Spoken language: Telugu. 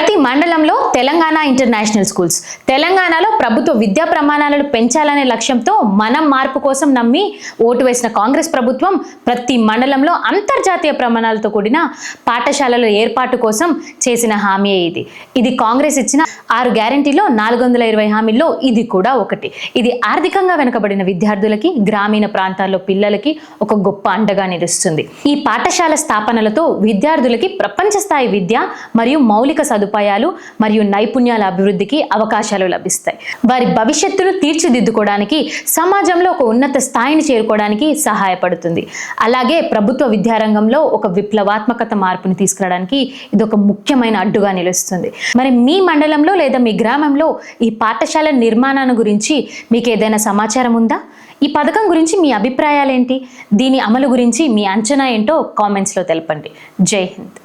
that మండలంలో తెలంగాణ ఇంటర్నేషనల్ స్కూల్స్. తెలంగాణలో ప్రభుత్వ విద్యా ప్రమాణాలను పెంచాలనే లక్ష్యంతో మనం మార్పు కోసం నమ్మి ఓటు వేసిన కాంగ్రెస్ ప్రభుత్వం ప్రతి మండలంలో అంతర్జాతీయ ప్రమాణాలతో కూడిన పాఠశాలల ఏర్పాటు కోసం చేసిన హామీ ఇది. ఇది కాంగ్రెస్ ఇచ్చిన ఆరు గ్యారంటీలో నాలుగు వందల ఇరవై హామీల్లో ఇది కూడా ఒకటి. ఇది ఆర్థికంగా వెనుకబడిన విద్యార్థులకి గ్రామీణ ప్రాంతాల్లో పిల్లలకి ఒక గొప్ప అండగా నిలుస్తుంది. ఈ పాఠశాల స్థాపనలతో విద్యార్థులకి ప్రపంచ స్థాయి విద్య మరియు మౌలిక సదుపాయాలు మరియు నైపుణ్యాల అభివృద్ధికి అవకాశాలు లభిస్తాయి. వారి భవిష్యత్తును తీర్చిదిద్దుకోవడానికి సమాజంలో ఒక ఉన్నత స్థాయిని చేరుకోవడానికి సహాయపడుతుంది. అలాగే ప్రభుత్వ విద్యారంగంలో ఒక విప్లవాత్మకత మార్పుని తీసుకురావడానికి ఇది ఒక ముఖ్యమైన అడ్డుగా నిలుస్తుంది. మరి మీ మండలంలో లేదా మీ గ్రామంలో ఈ పాఠశాల నిర్మాణాన్ని గురించి మీకు ఏదైనా సమాచారం ఉందా? ఈ పథకం గురించి మీ అభిప్రాయాలేంటి? దీని అమలు గురించి మీ అంచనా ఏంటో కామెంట్స్లో తెలపండి. జై హింద్.